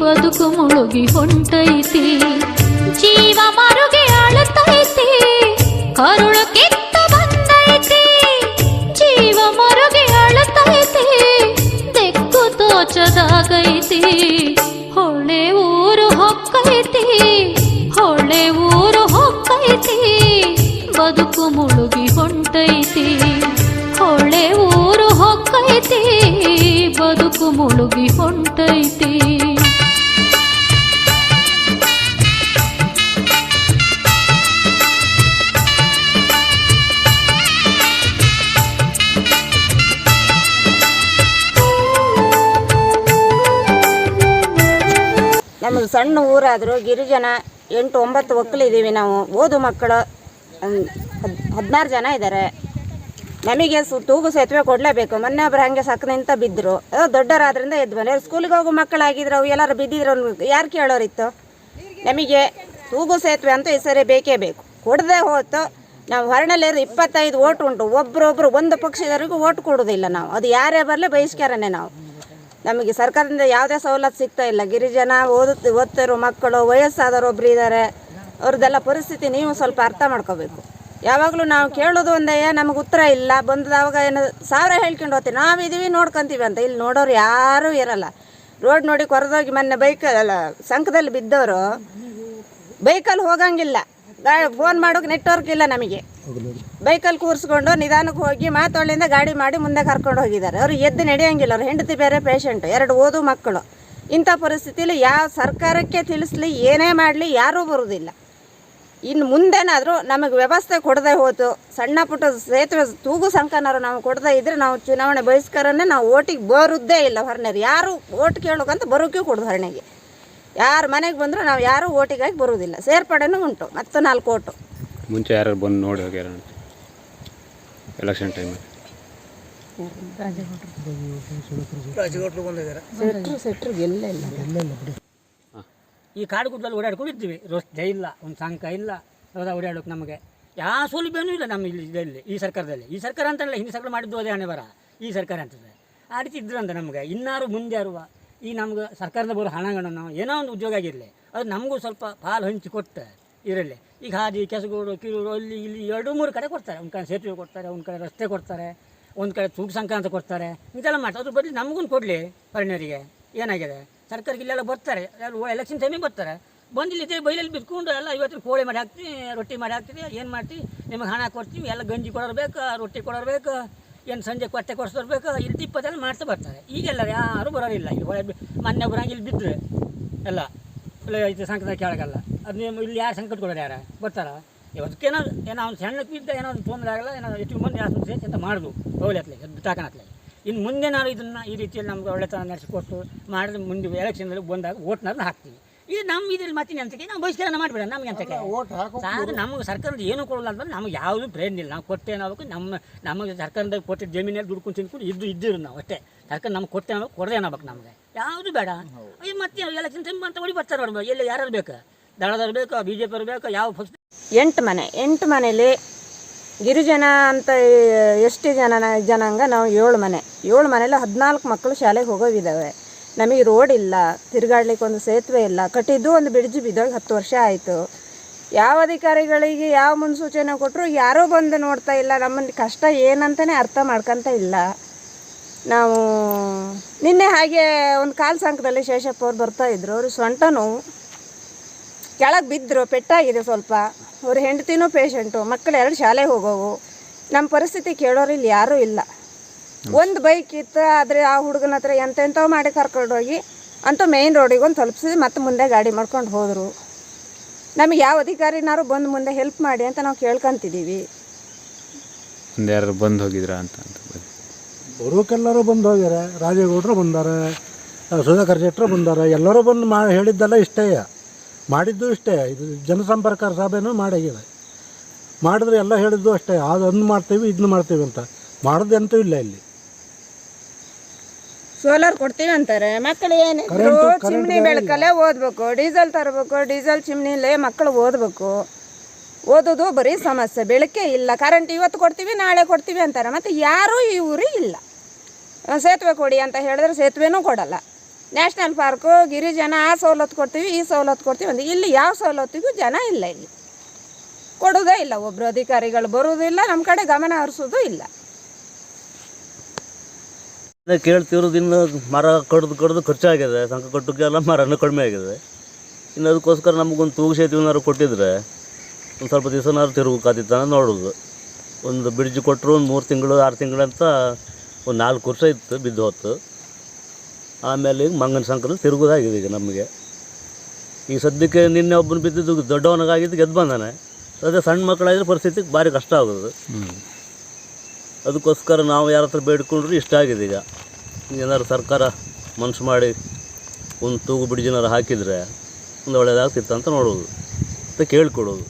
ಬದುಕು ಮುಳುಗಿ ಹೊಂಟೈತಿ ಜೀವ ಮರುಗಿ ಅಳತೈತಿ ಕರುಳು ಕಿತ್ತು ಬಂದೈತಿ ಜೀವ ಮರುಗಿ ಅಳತೈತಿ ತೆಕ್ಕು ತೋಚದಾಗೈತಿ ಹೊಳೆ ಊರು ಹೊಕ್ಕೈತಿ ಹೊಳೆ ಊರು ಹೊಕ್ಕೈತಿ ಬದುಕು ಮುಳುಗಿ ಹೊಂಟೈತಿ ಹೊಳೆ ಊರು ಹೊಕ್ಕೈತಿ ಬದುಕು ಮುಳುಗಿ ಹೊಂಟೈತಿ ಸಣ್ಣ ಊರಾದರೂ ಗಿರಿಜನ ಎಂಟು, ಒಂಬತ್ತು ಒಕ್ಕಲಿದ್ದೀವಿ ನಾವು. ಓದು ಮಕ್ಕಳು ಹದ್, ಹದಿನಾರು ಜನ ಇದ್ದಾರೆ. ನಮಗೆ ಸು, ತೂಗು ಸೇತುವೆ ಕೊಡಲೇಬೇಕು. ಮೊನ್ನೆ ಒಬ್ರು ಹಾಗೆ ಸಕ್ಕ ನಿಂತ ಬಿದ್ದರು ಅದು ದೊಡ್ಡವರಾದ್ರಿಂದ ಎದ್ದು ಬಂದ್ರೆ ಸ್ಕೂಲಿಗೆ ಹೋಗೋ ಮಕ್ಕಳಾಗಿದ್ರು, ಅವು ಎಲ್ಲರೂ ಬಿದ್ದಿದ್ರು. ಯಾರು ಕೇಳೋರಿತ್ತು? ನಮಗೆ ತೂಗು ಸೇತುವೆ ಅಂತೂ ಈ ಬೇಕೇ ಬೇಕು. ಕೊಡದೆ ಹೋತು ನಾವು ಹೊರನಲ್ಲಿ ಇಪ್ಪತ್ತೈದು ಓಟ್ ಉಂಟು. ಒಬ್ರೊಬ್ರು, ಒಂದು ಪಕ್ಷದವರಿಗೂ ಓಟ್ ಕೊಡೋದಿಲ್ಲ ನಾವು. ಅದು ಯಾರೇ ಬರಲಿ ಬಹಿಷ್ಕಾರನೇ ನಾವು. ನಮಗೆ ಸರ್ಕಾರದಿಂದ ಯಾವುದೇ ಸವಲತ್ತು ಸಿಗ್ತಾ ಇಲ್ಲ. ಗಿರಿಜನ, ಓದು, ಓದ್ತಿರೋ, ಮಕ್ಕಳು, ವಯಸ್ಸಾದವರು ಒಬ್ರು ಇದ್ದಾರೆ ಅವ್ರದ್ದೆಲ್ಲ ಪರಿಸ್ಥಿತಿ ನೀವು ಸ್ವಲ್ಪ ಅರ್ಥ ಮಾಡ್ಕೋಬೇಕು. ಯಾವಾಗಲೂ ನಾವು ಕೇಳೋದು ಒಂದೇ, ನಮಗೆ ಉತ್ತರ ಇಲ್ಲ. ಬಂದಾಗ ಏನು ಸಾವಿರ ಹೇಳ್ಕೊಂಡು ಹೋಗ್ತೀವಿ. ನಾವಿದ್ದೀವಿ ನೋಡ್ಕೊಂತೀವಿ ಅಂತ. ಇಲ್ಲಿ ನೋಡೋರು ಯಾರೂ ಇರಲ್ಲ. ರೋಡ್ ನೋಡಿ ಕೊರೆದೋಗಿ ಮೊನ್ನೆ ಬೈಕ್, ಅಲ್ಲ, ಸಂಕದಲ್ಲಿ ಬಿದ್ದವರು. ಬೈಕಲ್ಲಿ ಹೋಗಂಗಿಲ್ಲ. ಫೋನ್ ಮಾಡೋಕೆ ನೆಟ್ವರ್ಕ್ ಇಲ್ಲ ನಮಗೆ. ಬೈಕಲ್ಲಿ ಕೂರಿಸ್ಕೊಂಡು ನಿಧಾನಕ್ಕೆ ಹೋಗಿ ಮಾತೊಳ್ಳಿಂದ ಗಾಡಿ ಮಾಡಿ ಮುಂದೆ ಕರ್ಕೊಂಡು ಹೋಗಿದ್ದಾರೆ. ಅವರು ಎದ್ದು ನಡೆಯೋಂಗಿಲ್ಲ. ಅವ್ರು ಹೆಂಡತಿ ಬೇರೆ ಪೇಷಂಟು ಎರಡು ಓದು ಮಕ್ಕಳು. ಇಂಥ ಪರಿಸ್ಥಿತಿಲಿ ಯಾವ ಸರ್ಕಾರಕ್ಕೆ ತಿಳಿಸ್ಲಿ, ಏನೇ ಮಾಡಲಿ, ಯಾರೂ ಬರೋದಿಲ್ಲ. ಇನ್ನು ಮುಂದೇನಾದರೂ ನಮಗೆ ವ್ಯವಸ್ಥೆ ಕೊಡದೆ ಹೋತು, ಸಣ್ಣ ಪುಟ್ಟ ಸೇತುವೆ ತೂಗು ಸಂಕನಾರು ನಾವು ಕೊಡದೇ ಇದ್ದರೆ ನಾವು ಚುನಾವಣೆ ಬಹಿಷ್ಕಾರನೇ ನಾವು ಓಟಿಗೆ ಬರೋದೇ ಇಲ್ಲ ಹೊರನೇರು. ಯಾರು ಓಟ್ ಕೇಳೋಕಂತ ಬರೋಕೆ ಕೊಡೋದು ಹೊರನೆಗೆ. ಯಾರು ಮನೆಗೆ ಬಂದರೂ ನಾವು ಯಾರೂ ಓಟಿಗಾಗಿ ಬರುವುದಿಲ್ಲ ಸೇರ್ಪಡೆನೂ ಉಂಟು ಮತ್ತು ನಾಲ್ಕು ಓಟು. ಮುಂಚೆ ಯಾರು ಬಂದು ನೋಡಿ ಹೋಗ್ಯಾರ ಎಲೆಕ್ಷನ್ ಟೈಮಲ್ಲಿ ಈ ಕಾಡು ಗುಡ್ಡಲ್ಲಿ ಓಡಾಡ್ಕೊಂಡು ಇರ್ತೀವಿ ರಸ್ತೆ ಇಲ್ಲ ಒಂದು ಸಂಕ ಇಲ್ಲ ಹೌದಾ ಓಡಾಡೋಕೆ ನಮಗೆ. ಯಾವ ಸೌಲಭ್ಯನೂ ಇಲ್ಲ ನಮ್ಮ ಇಲ್ಲಿ ಇದರಲ್ಲಿ ಈ ಸರ್ಕಾರದಲ್ಲಿ. ಈ ಸರ್ಕಾರ ಅಂತಲ್ಲ ಹಿಂದೆ ಸರ್ಕಾರ ಮಾಡಿದ್ದು ಅದೇ ಹಣೆ ಬರ. ಈ ಸರ್ಕಾರ ಅಂತದೆ. ಆ ರೀತಿ ಇದ್ರಂತ ನಮಗೆ. ಇನ್ನಾರು ಮುಂದೆ ಅರುವ ಈ ನಮ್ಗೆ ಸರ್ಕಾರದ ಬರೋ ಹಣಗಳನ್ನು ಏನೋ ಒಂದು ಉದ್ಯೋಗ ಆಗಿರಲಿ. ಅದು ನಮಗೂ ಸ್ವಲ್ಪ ಪಾಲು ಹಂಚಿ ಕೊಟ್ಟು ಇದರಲ್ಲಿ ಈಗ ಹಾದಿ ಕೆಸಗೂಡು, ಕಿರೂರು, ಅಲ್ಲಿ ಇಲ್ಲಿ ಎರಡು, ಮೂರು ಕಡೆ ಕೊಡ್ತಾರೆ. ಒಂದು ಕಡೆ ಸೇತುವೆ ಕೊಡ್ತಾರೆ, ಒಂದು ಕಡೆ ರಸ್ತೆ ಕೊಡ್ತಾರೆ, ಒಂದು ಕಡೆ ತೂಕ ಸಂಕ್ರಾಂತ ಕೊಡ್ತಾರೆ. ಇದೆಲ್ಲ ಮಾಡ್ತಾರೆ. ಅದ್ರ ಬದಲು ನಮಗೂ ಕೊಡಲಿ ಪರಿಣರಿಗೆ. ಏನಾಗಿದೆ? ಸರ್ಕಾರಕ್ಕೆ ಇಲ್ಲೆಲ್ಲ ಬರ್ತಾರೆ. ಎಲೆಕ್ಷನ್ ಟೈಮಿಗೆ ಬರ್ತಾರೆ. ಬಂದು ಇಲ್ಲಿ ಬೈಲಲ್ಲಿ ಬಿತ್ಕೊಂಡು ಎಲ್ಲ ಇವತ್ತು ಕೋಳಿ ಮಾಡಿ ಹಾಕ್ತೀವಿ, ರೊಟ್ಟಿ ಮಾಡಿ ಹಾಕ್ತೀವಿ, ಏನು ಮಾಡ್ತೀವಿ? ನಿಮಗೆ ಹಣ ಕೊಡ್ತೀವಿ, ಎಲ್ಲ ಗಂಜಿ ಕೊಡೋರು ಬೇಕು, ರೊಟ್ಟಿ ಕೊಡೋರು ಬೇಕು, ಏನು ಸಂಜೆ ಕೊಟ್ಟೆ ಕೊಡಿಸೋರು ಬೇಕು ಇಲ್ಲಿ ಇಪ್ಪತ್ತೆಲ್ಲ ಮಾಡ್ತಾ ಬರ್ತಾರೆ. ಈಗೆಲ್ಲ ಯಾರು ಬರೋರಿಲ್ಲ. ಇಲ್ಲಿ ಹೊಳೆ ಮೊನ್ನೆ ಇಲ್ಲಿ ಬಿದ್ದರೆ ಎಲ್ಲ. ಇದು ಸಂಕ್ರಾಂತಿ ಕೇಳೋಕ್ಕಲ್ಲ ಅದು ನೀವು ಇಲ್ಲಿ ಯಾರು ಸಂಕಟ ಕೊಡೋರು ಯಾರು? ಬರ್ತಾರ ಇವತ್ತಕ್ಕೇನೋ ಏನೋ ಅವ್ನು ಸಣ್ಣ ಬಿದ್ದ ಏನೋ ಒಂದು ತೊಂದರೆ ಆಗಲ್ಲ ಏನೋ ಎಷ್ಟು ಮಂದಿ ಯಾರು ಸೇರಿಸಿ ಅಂತ ಮಾಡಿದ್ವು ಹೋಗ್ಲಿ ಹತ್ಲೆ ಬಿಟ್ಟಾಕನತ್ಲೆ ಇನ್ನು ಮುಂದೆ ನಾವು ಇದನ್ನು ಈ ರೀತಿಯಲ್ಲಿ ನಮ್ಗೆ ಒಳ್ಳೆತನ ನಡೆಸಿಕೊಟ್ಟು ಮಾಡಿದ್ರೆ ಮುಂದೆ ಎಲೆಕ್ಷನಲ್ಲಿ ಬಂದಾಗ ಓಟ್ನಾದ್ರು ಹಾಕ್ತೀವಿ. ಇದು ನಮ್ಮ ಇದ್ರಲ್ಲಿ ಮತ್ತೆ ಅಂತಕ್ಕೆ ನಾವು ಬಹಿಷ್ಕಾರ ಮಾಡಿಬಿಡ ನಮ್ಗೆ ಅಂತಕ್ಕೆ ಆದರೆ ನಮಗೆ ಸರ್ಕಾರದ ಏನು ಕೊಡಲ್ಲ ಅಂದ್ರೆ ನಮ್ಗೆ ಯಾವುದು ಪ್ರೇರಣೆ ಇಲ್ಲ. ನಾವು ಕೊಟ್ಟೆ ನಾವು ನಮ್ಮ ನಮಗೆ ಸರ್ಕಾರದ ಕೊಟ್ಟಿದ್ದ ಜಮೀನಲ್ಲಿ ದುಡ್ಕೊಂಡು ತಿನ್ಕೊಂಡು ಇದ್ದು ಇದ್ದಿರು ನಾವು ಅಷ್ಟೇ. ಸರ್ಕಾರ ನಮ್ಗೆ ಕೊಟ್ಟೆ ನಾವು ಕೊಡದೆ ಅನ್ನಬೇಕು ನಮಗೆ. ಯಾವುದು ಬೇಡ. ಮತ್ತೆ ಎಲೆಕ್ಷನ್ ಟೈಮ್ ಅಂತ ಹೊಡಿ ಬರ್ತಾರೆ ಅವ್ರು ಎಲ್ಲಿ ಯಾರು ಬೇಕು? ದಳದವ್ರು ಬೇಕು ಬಿ ಜೆ ಪಿಯವ್ರು ಬೇಕು, ಯಾವ ಪಕ್ಷ ಎಂಟು ಮನೆ, ಎಂಟು ಮನೇಲಿ ಗಿರಿಜನ ಅಂತ ಎಷ್ಟು ಜನ ಜನಾಂಗ ನಾವು ಏಳು ಮನೆ. ಏಳು ಮನೇಲಿ ಹದಿನಾಲ್ಕು ಮಕ್ಕಳು ಶಾಲೆಗೆ ಹೋಗೋವಿದ್ದಾವೆ ನಮಗೆ ರೋಡ್ ಇಲ್ಲ, ತಿರುಗಾಡ್ಲಿಕ್ಕೆ ಒಂದು ಸೇತುವೆ ಇಲ್ಲ. ಕಟ್ಟಿದ್ದು ಒಂದು ಬ್ರಿಡ್ಜ್ ಬಿದ್ದೋಗಿ ಹತ್ತು ವರ್ಷ ಆಯಿತು. ಯಾವ ಅಧಿಕಾರಿಗಳಿಗೆ ಯಾವ ಮುನ್ಸೂಚನೆ ಕೊಟ್ಟರು ಯಾರೂ ಬಂದು ನೋಡ್ತಾ ಇಲ್ಲ. ನಮ್ಮನ್ನು ಕಷ್ಟ ಏನಂತಲೇ ಅರ್ಥ ಮಾಡ್ಕೊತ ಇಲ್ಲ. ನಾವು ನಿನ್ನೆ ಹಾಗೆ ಒಂದು ಕಾಲು ಸಂಕದಲ್ಲಿ ಶೇಷಪ್ಪ ಅವ್ರು ಬರ್ತಾ ಅವರು ಅವ್ರು ಸೊಂಟ ನೋವು. ಕೆಳಗೆ ಬಿದ್ದರು ಪೆಟ್ಟಾಗಿದೆ ಸ್ವಲ್ಪ. ಅವ್ರ ಹೆಂಡತಿನೂ ಪೇಷಂಟು ಮಕ್ಕಳು ಎರಡು ಶಾಲೆಗೆ ಹೋಗೋವು. ನಮ್ಮ ಪರಿಸ್ಥಿತಿ ಕೇಳೋರು ಇಲ್ಲಿ ಯಾರೂ ಇಲ್ಲ. ಒಂದು ಬೈಕ್ ಇತ್ತು ಆದರೆ ಆ ಹುಡುಗನ ಹತ್ರ ಎಂತೆಂಥವು ಮಾಡಿ ಕರ್ಕೊಂಡು ಹೋಗಿ ಅಂತೂ ಮೇಯ್ನ್ ರೋಡಿಗೆ ಒಂದು ತಲುಪಿಸಿ ಮತ್ತೆ ಮುಂದೆ ಗಾಡಿ ಮಾಡ್ಕೊಂಡು ಹೋದರು. ನಮಗೆ ಯಾವ ಅಧಿಕಾರಿನಾರು ಬಂದು ಮುಂದೆ ಹೆಲ್ಪ್ ಮಾಡಿ ಅಂತ ನಾವು ಕೇಳ್ಕೊಂತಿದ್ದೀವಿ ಒಂದು ಯಾರು ಬಂದು ಹೋಗಿದ್ರ ಅಂತ ಅಂತ ಬರೀ. ಬರೋಕೆಲ್ಲರೂ ಬಂದು ಹೋಗ್ಯಾರ ರಾಜೇಗೌಡರು ಬಂದಾರೆ ಸುಧಾಕರ್ ಶೆಟ್ಟರು ಬಂದಾರೆ ಎಲ್ಲರೂ ಬಂದು ಮಾ ಹೇಳಿದ್ದೆಲ್ಲ ಇಷ್ಟೇ. ಮಾಡಿದ್ದು ಇಷ್ಟೇ ಇದು ಜನಸಂಪರ್ಕ ಸಭೆನೂ ಮಾಡಿದೆ ಮಾಡಿದ್ರೆ ಎಲ್ಲ ಹೇಳಿದ್ದು ಅಷ್ಟೇ ಅದನ್ನು ಮಾಡ್ತೀವಿ ಇದನ್ನು ಮಾಡ್ತೀವಿ ಅಂತ. ಮಾಡೋದು ಎಂತೂ ಇಲ್ಲ ಇಲ್ಲಿ. ಸೋಲಾರ್ ಕೊಡ್ತೀವಿ ಅಂತಾರೆ. ಮಕ್ಕಳು ಏನಿದ್ರು ಚಿಮ್ನಿ ಬೆಳಕಲ್ಲೇ ಓದಬೇಕು. ಡೀಸೆಲ್ ತರಬೇಕು ಡೀಸೆಲ್ ಚಿಮ್ನಿಲೇ ಮಕ್ಕಳು ಓದಬೇಕು. ಓದೋದು ಬರೀ ಸಮಸ್ಯೆ ಬೆಳಕೆ ಇಲ್ಲ. ಕರೆಂಟ್ ಇವತ್ತು ಕೊಡ್ತೀವಿ ನಾಳೆ ಕೊಡ್ತೀವಿ ಅಂತಾರೆ. ಮತ್ತು ಯಾರೂ ಈ ಊರಿಗೆ ಇಲ್ಲ. ಸೇತುವೆ ಕೊಡಿ ಅಂತ ಹೇಳಿದ್ರೆ ಸೇತುವೆನೂ ಕೊಡಲ್ಲ. ನ್ಯಾಷನಲ್ ಪಾರ್ಕು, ಗಿರಿಜನ ಆ ಸವಲತ್ತು ಕೊಡ್ತೀವಿ, ಈ ಸವಲತ್ತು ಕೊಡ್ತೀವಿ ಅಂದರೆ ಇಲ್ಲಿ ಯಾವ ಸವಲತ್ತಿಗೂ ಜನ ಇಲ್ಲ ಇಲ್ಲಿ. ಕೊಡೋದೇ ಇಲ್ಲ ಒಬ್ಬರು ಅಧಿಕಾರಿಗಳು ಬರೋದಿಲ್ಲ ನಮ್ಮ ಕಡೆ ಗಮನ ಹರಿಸೋದು ಇಲ್ಲ. ಅದೇ ಕೇಳ್ತಿರೋದು ಇನ್ನು ಮರ ಕಡ್ದು ಕಡ್ದು ಖರ್ಚಾಗಿದೆ, ಸಂಕ ಕಟ್ಟಕ್ಕೆಲ್ಲ ಮರನೂ ಕಡಿಮೆ ಆಗಿದೆ. ಇನ್ನು ಅದಕ್ಕೋಸ್ಕರ ನಮಗೊಂದು ತೂಗು ಸೇತುವೆನಾರು ಕೊಟ್ಟಿದ್ರೆ ಒಂದು ಸ್ವಲ್ಪ ದಿವಸನಾರು ತಿರುಗಕ್ಕಾದಿತ್ತಾನ ನೋಡೋದು. ಒಂದು ಬ್ರಿಡ್ಜ್ ಕೊಟ್ಟರು ಒಂದು ಮೂರು ತಿಂಗಳು, ಆರು ತಿಂಗಳು ಅಂತ ಒಂದು ನಾಲ್ಕು ವರ್ಷ ಇತ್ತು ಬಿದ್ದು ಹೊತ್ತು. ಆಮೇಲೆ ಈಗ ಮಂಗನ ಸಂಕ್ರಮ ತಿರುಗೋದಾಗಿದೆ ಈಗ ನಮಗೆ. ಈಗ ಸದ್ಯಕ್ಕೆ ನಿನ್ನೆ ಒಬ್ಬನು ಬಿದ್ದಿದ್ದು ದೊಡ್ಡವನಿಗಾಗಿದ್ದು ಗೆದ್ದು ಬಂದಾನೆ. ಅದೇ ಸಣ್ಣ ಮಕ್ಕಳಾಗಿದ್ರೆ ಪರಿಸ್ಥಿತಿ ಭಾರಿ ಕಷ್ಟ ಆಗೋದು. ಅದಕ್ಕೋಸ್ಕರ ನಾವು ಯಾರ ಹತ್ರ ಬೇಡ್ಕೊಂಡ್ರು ಇಷ್ಟ ಆಗಿದೆ ಈಗ. ಏನಾದ್ರು ಸರ್ಕಾರ ಮನಸ್ಸು ಮಾಡಿ ಒಂದು ತೂಗು ಬಿಡಿಜಿನಾರು ಹಾಕಿದರೆ ಒಂದು ಒಳ್ಳೇದಾಗ್ತಿತ್ತು ಅಂತ ನೋಡೋದು ಅಂತ ಕೇಳ್ಕೊಡೋದು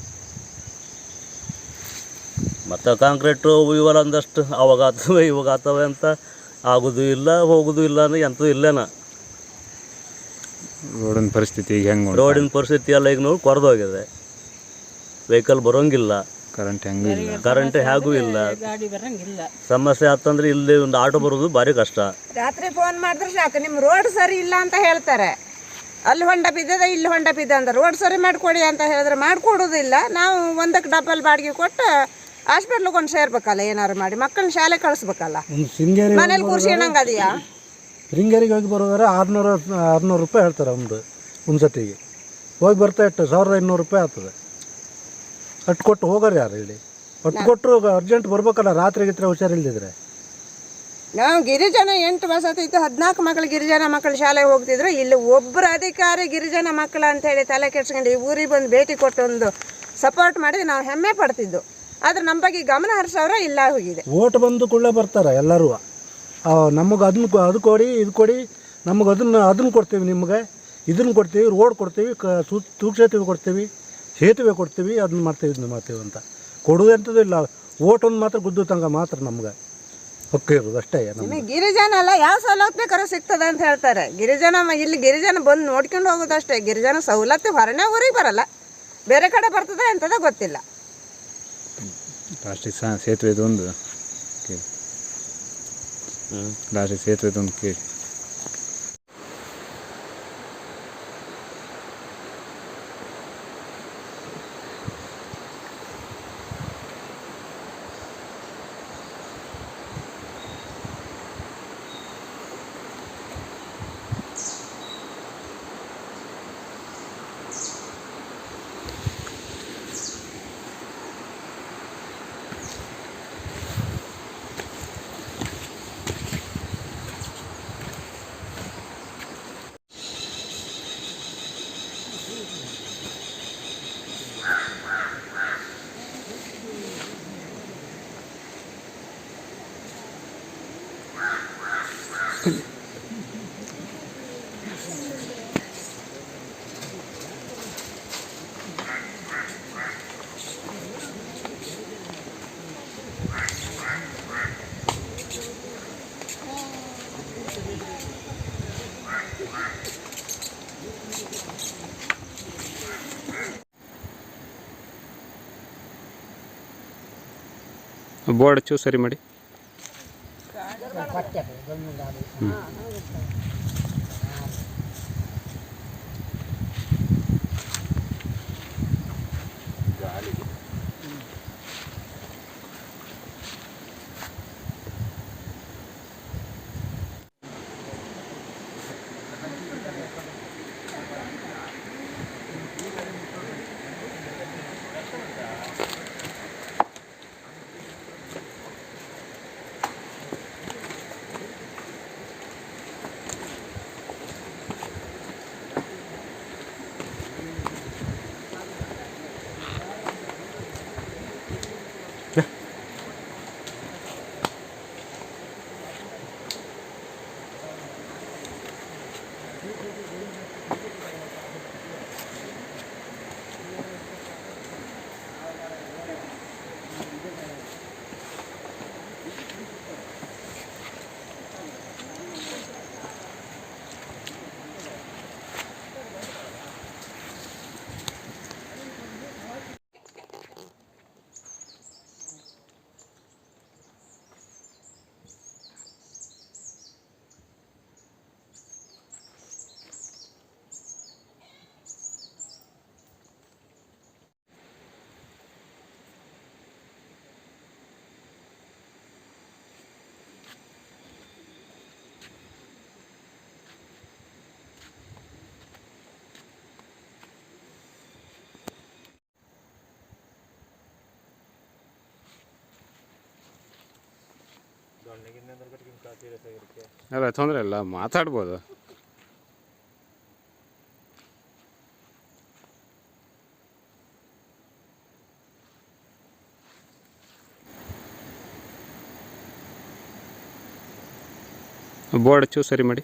ಮತ್ತು ಕಾಂಕ್ರೀಟು ಇವರ ಒಂದಷ್ಟು ಅವಾಗ ಆತವೆ ಇವಾಗ ಆತವೆ ಅಂತ ಆಗೋದು ಇಲ್ಲ ಹೋಗೋದು ಇಲ್ಲ ಅಂದ್ರೆ ಎಂಥದ್ದು ಇಲ್ಲೇನ? ರೋಡಿನ ಪರಿಸ್ಥಿತಿ ಈಗ ಹೆಂಗೆ ರೋಡಿನ ಪರಿಸ್ಥಿತಿ ಎಲ್ಲ ಈಗ ನೋಡಿ ಕೊರೆದೋಗಿದೆ ವೆಹಿಕಲ್ ಬರೋಂಗಿಲ್ಲ. ಕರೆಂಟ್ ಹೆಂಗೂ ಇಲ್ಲ. ಕರೆಂಟ್ ಹೇಗೂ ಇಲ್ಲ. ಸಮಸ್ಯೆ ಆತಂದ್ರೆ ಇಲ್ಲಿ ಒಂದು ಆಟೋ ಬರೋದು ಭಾರಿ ಕಷ್ಟ. ರಾತ್ರಿ ಫೋನ್ ಮಾಡಿದ್ರೆ ಸಾಕು ನಿಮ್ಮ ರೋಡ್ ಸರಿ ಇಲ್ಲ ಅಂತ ಹೇಳ್ತಾರೆ. ಅಲ್ಲಿ ಹೊಂಡ ಬಿದ್ದದ ಇಲ್ಲಿ ಹೊಂಡ ಬಿದ್ದ ಅಂತ ರೋಡ್ ಸರಿ ಮಾಡಿಕೊಡಿ ಅಂತ ಹೇಳಿದ್ರೆ ಮಾಡಿಕೊಡೋದಿಲ್ಲ. ನಾವು ಒಂದಕ್ಕೆ ಡಬಲ್ ಬಾಡಿಗೆ ಕೊಟ್ಟು ಹಾಸ್ಪಿಟ್ಲಿಗೆ ಒಂದು ಸೇರ್ಬೇಕಲ್ಲ ಏನಾರು ಮಾಡಿ. ಮಕ್ಕಳನ್ನ ಶಾಲೆ ಕಳಿಸ್ಬೇಕಲ್ಲ. ಒಂದು ಶೃಂಗೇರಿ ಮನೇಲಿ ಕೂರ್ಸ್ಕೊಂಡಂಗೆ ಅದೆಯಾ ಶೃಂಗೇರಿಗೆ ಹೋಗಿ ಬರೋದಾದ್ರೆ ಆರುನೂರು ಆರುನೂರು ರೂಪಾಯಿ ಹೇಳ್ತಾರೆ ಒಂದು ಒಂದು ಸತಿಗೆ. ಹೋಗಿ ಬರ್ತಾ ಇಟ್ಟು ಸಾವಿರದ ಐನೂರು ರೂಪಾಯಿ ಆಗ್ತದೆ. ಅಟ್ಟು ಕೊಟ್ಟು ಹೋಗೋರು ಯಾರು ಇಲ್ಲಿ ಅಟ್ಟು ಕೊಟ್ಟರು ಅರ್ಜೆಂಟ್ ಬರ್ಬೇಕಲ್ಲ ರಾತ್ರಿ ಗಿತ್ರೆ ಹುಷಾರಿಲ್ದಿದ್ರೆ. ನಾವು ಗಿರಿಜನ ಎಂಟು ವಸತಿ ಇತ್ತು ಹದಿನಾಲ್ಕು ಮಕ್ಕಳು ಗಿರಿಜನ ಮಕ್ಕಳು ಶಾಲೆಗೆ ಹೋಗ್ತಿದ್ರು. ಇಲ್ಲಿ ಒಬ್ಬರು ಅಧಿಕಾರಿ ಗಿರಿಜನ ಮಕ್ಕಳು ಅಂತೇಳಿ ತಲೆ ಕೆಡ್ಸ್ಕೊಂಡು ಈ ಊರಿಗೆ ಬಂದು ಭೇಟಿ ಕೊಟ್ಟು ಒಂದು ಸಪೋರ್ಟ್ ಮಾಡಿದ್ರೆ ನಾವು ಹೆಮ್ಮೆ ಪಡ್ತಿದ್ದು. ಆದ್ರೆ ನಮ್ಮ ಬಗ್ಗೆ ಗಮನ ಹರಿಸೋರ ಇಲ್ಲ ಹೋಗಿದೆ. ಓಟ್ ಬಂದು ಕೂಡಲೇ ಬರ್ತಾರೆ ಎಲ್ಲರೂ. ನಮಗೆ ಅದನ್ನ ಅದು ಕೊಡಿ ಇದು ಕೊಡಿ ನಮಗೆ ಅದನ್ನು ಅದನ್ನು ಕೊಡ್ತೀವಿ ನಿಮಗೆ. ಇದನ್ನು ಕೊಡ್ತೀವಿ ರೋಡ್ ಕೊಡ್ತೀವಿ ಕ ಸು ತೂಕು ಸೇತುವೆ ಕೊಡ್ತೀವಿ ಸೇತುವೆ ಕೊಡ್ತೀವಿ ಅದನ್ನ ಮಾಡ್ತೀವಿ ಇದನ್ನ ಮಾಡ್ತೀವಿ ಅಂತ. ಕೊಡುವುದಂಥದ್ದು ಇಲ್ಲ. ಓಟ್ ಒಂದು ಮಾತ್ರ ಗುದ್ದು ತಂಗ ಮಾತ್ರ ನಮ್ಗೆ. ಹಕ್ಕು ಇರೋದು ಅಷ್ಟೇ ಗಿರಿಜನ ಅಲ್ಲ ಯಾವ ಸೌಲಭ್ಯ ಬೇಕಾದ್ರೂ ಸಿಗ್ತದೆ ಅಂತ ಹೇಳ್ತಾರೆ. ಗಿರಿಜನ ಇಲ್ಲಿ ಗಿರಿಜನ ಬಂದು ನೋಡ್ಕೊಂಡು ಹೋಗೋದಷ್ಟೇ. ಗಿರಿಜನ ಸವಲತ್ತು ಹೊರನೇ ಊರಿಗೆ ಬರಲ್ಲ. ಬೇರೆ ಕಡೆ ಬರ್ತದೆ ಅಂತದ ಗೊತ್ತಿಲ್ಲ. ಲಾಸ್ಟಿಗೆ ಸಹ ಸೇತುವೆದೊಂದು ಕೇಳಿ ಲಾಸ್ಟಿಗೆ ಸೇತುವೆದೊಂದು ಕೇಳಿ ಬೋರ್ಡ್ ಚೂ ಸರಿ ಮಾಡಿ. ಅಲ್ಲ ತೊಂದರೆ ಇಲ್ಲ ಮಾತಾಡ್ಬೋದು. ಬೋರ್ಡ್ ಚೂ ಸರಿ ಮಾಡಿ.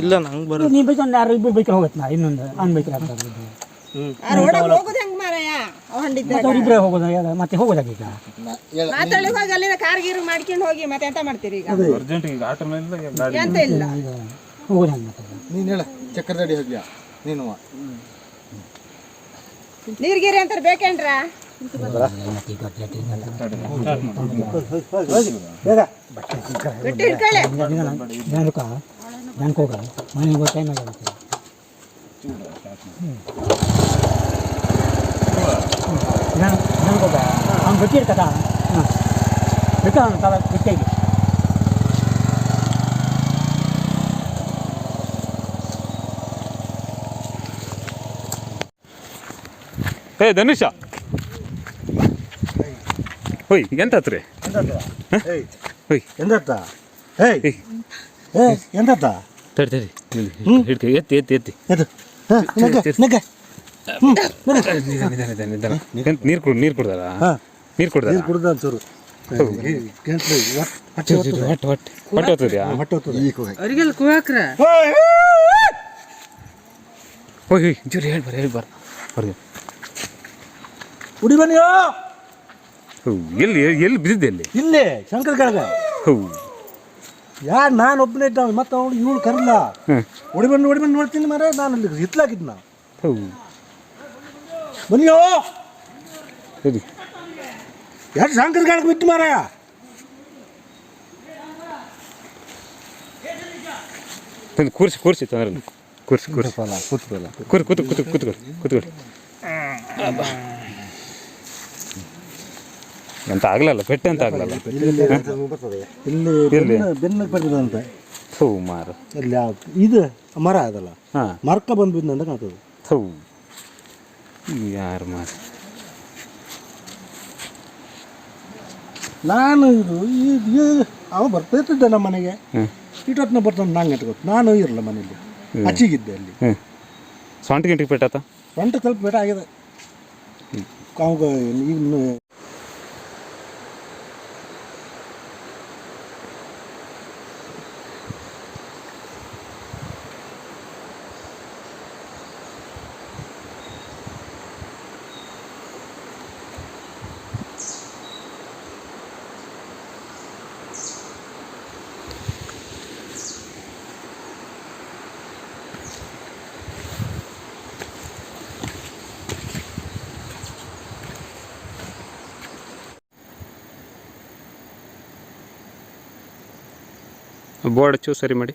ಇಲ್ಲ ನಂಗೆ ಬರ ನೀ ಇನ್ನೊಂದು ಮತ್ತೆ ಹೋಗೋದಾಗ ಈಗ ಮಾಡ್ಕೊಂಡು ಹೋಗಿ ಮತ್ತೆ ಎಂತ ಮಾಡ್ತೀರಿ ಈಗ ಇಲ್ಲ ಅಂತಾರೆ ಬೇಕೇನ್ರ? ಜನಕ್ಕೆ ಹೋಗ ಮನೆಗೆ ಹೋಗಿ ಟೈಮ್ ಆಗುತ್ತೆ ಅವ್ನು ಗೊತ್ತಿರ್ತದ ಹಾಂ ಬಿಟ್ಟು ಅವ್ನು ತಲ ಬಿಟ್ಟಿಗೆ ಏ ಧನುಷ. ಹೋಯ್ ಎಂತ ಹೋಯ್. ಎಂದತ್ತ ಏಯ್ ಏಯ್. ಏಯ್ ಎಂದತ್ತ ತಡಿ ತಡಿ. ಹಿಡ್ಕ ಎತ್ತಿ ಎತ್ತಿ ಎತ್ತಿ. ನೀರು ಕುಡ್ ನೀರು ಕುಡ್ದಾರ ಹಾ. ನೀರು ಕುಡ್ದಾರ ನೀರು ಕುಡ್ದ ಹೊಟ್ಟೆ ಹೊಟ್ಟೆ. ಹೊಟ್ಟೆ. ಹೊಟ್ಟೆ. ಹೋಯ್ ಹೋಯ್ ಜೋರಿ ಹೇಳಿ ಬರ ಹೇಳಿ ಬರ. ಹೊರಗೆ ಉಡಿ ಬನ್ನಿಯೋ ಎಲ್ಲಿ ಎಲ್ಲಿ ಬಿದ್ದಿದ್ದೆ ಎಲ್ಲಿ ಇಲ್ಲೇ ಶಂಕರ್ ಕೆಳಗ ಹೌ. ಯಾರು ನಾನು ಒಬ್ಬನೇ ಇದ್ದ ಮತ್ತೆ ಅವಳು ಇವಳು ಕರಲ್ಲ. ಹ್ಮ್. ಬಂದು ಬನ್ನಿ ಬಂದು ಬನ್ನಿ ನೋಡ್ತೀನಿ ಮಾರ ನಾನು ಅಲ್ಲಿ ಹಿತ್ಲಾಗಿದ್ನ. ಹೌ. ಬನ್ನಿಯೋ. ಸರಿ. ಯಾರು ಶಂಕರ್ ಕೆಳಗೆ ಬಿತ್ತು ಮಾರ ತಂದು ಕೂರ್ಸಿ ಕೂರ್ಸಿ ತೊಂದ್ರೆ ಕೂರ್ಸಿ ಕೂರ್ಸಿ. ಕೂತ್ಕೊಲ್ಲ ಕೂರ್ ಕೂತು ಕೂತು ಕೂತ್ಕೊಳ್ಳಿ ಕೂತ್ಕೊಳ್ಳಿ ಎಂತ ಆಗ್ಲಲ್ಲ ಪೆಟ್ಟೆ ಅಂತ ಆಗ್ಲಲ್ಲ? ಇಲ್ಲಿ ಬೆನ್ನಕ್ಕೆ ಬಂದಿದಂತೆ ಥೂ ಮಾರು. ಇಲ್ಲಿ ಯಾವ ಇದು ಮರ ಅದಲ್ಲ? ಮರ್ಕ ಬಂದು ಬಿದ್ದಂತ ಕಾಣ್ತದೆ. ಥೂ. ಯಾರು ಮಾರು? ನಾನು ಇದು ಈ- ಅವ ಬರ್ತಿದ್ದೆ ನಮ್ಮ ಮನೆಗೆ. ಇಟ್ಟೊತ್ತಿನ ಬರ್ತಾನೆ ನಂಗೆ ಅಂತ ಗೊತ್ತು ನಾನು ಇರಲ್ಲ ಮನೇಲಿ ಅಚ್ಚಿಗಿದ್ದೆ ಅಲ್ಲಿ. ಸೊಂಟ ಗಂಟೆಗೆ ಪೆಟ್ಟಾತ ಸೊಂಟ ಸ್ವಲ್ಪ ಪೆಟ್ಟ ಆಗಿದೆ. ಅವಾಗ ಬೋರ್ಡ್ ಚೂ ಸರಿ ಮಾಡಿ.